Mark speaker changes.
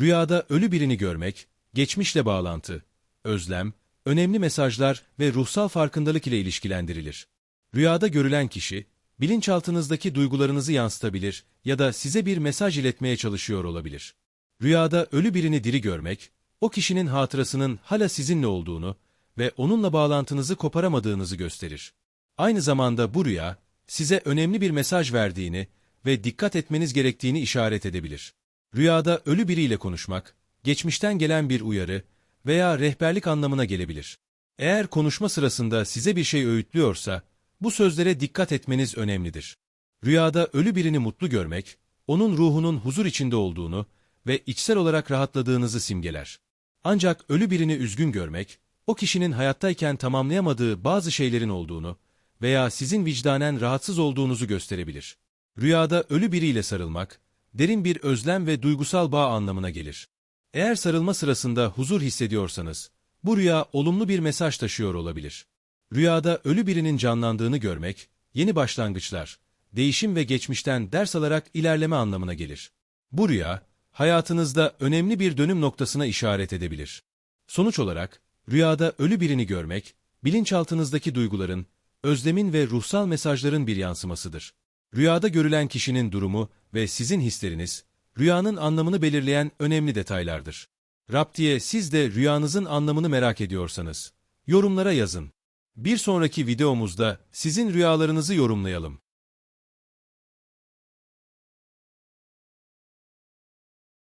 Speaker 1: Rüyada ölü birini görmek, geçmişle bağlantı, özlem, önemli mesajlar ve ruhsal farkındalık ile ilişkilendirilir. Rüyada görülen kişi, bilinçaltınızdaki duygularınızı yansıtabilir ya da size bir mesaj iletmeye çalışıyor olabilir. Rüyada ölü birini diri görmek, o kişinin hatırasının hala sizinle olduğunu ve onunla bağlantınızı koparamadığınızı gösterir. Aynı zamanda bu rüya, size önemli bir mesaj verdiğini ve dikkat etmeniz gerektiğini işaret edebilir. Rüyada ölü biriyle konuşmak, geçmişten gelen bir uyarı veya rehberlik anlamına gelebilir. Eğer konuşma sırasında size bir şey öğütlüyorsa, bu sözlere dikkat etmeniz önemlidir. Rüyada ölü birini mutlu görmek, onun ruhunun huzur içinde olduğunu ve içsel olarak rahatladığınızı simgeler. Ancak ölü birini üzgün görmek, o kişinin hayattayken tamamlayamadığı bazı şeylerin olduğunu veya sizin vicdanen rahatsız olduğunuzu gösterebilir. Rüyada ölü biriyle sarılmak, derin bir özlem ve duygusal bağ anlamına gelir. Eğer sarılma sırasında huzur hissediyorsanız, bu rüya olumlu bir mesaj taşıyor olabilir. Rüyada ölü birinin canlandığını görmek, yeni başlangıçlar, değişim ve geçmişten ders alarak ilerleme anlamına gelir. Bu rüya, hayatınızda önemli bir dönüm noktasına işaret edebilir. Sonuç olarak, rüyada ölü birini görmek, bilinçaltınızdaki duyguların, özlemin ve ruhsal mesajların bir yansımasıdır. Rüyada görülen kişinin durumu ve sizin hisleriniz, rüyanın anlamını belirleyen önemli detaylardır. Raptiye siz de rüyanızın anlamını merak ediyorsanız, yorumlara yazın. Bir sonraki videomuzda sizin rüyalarınızı yorumlayalım.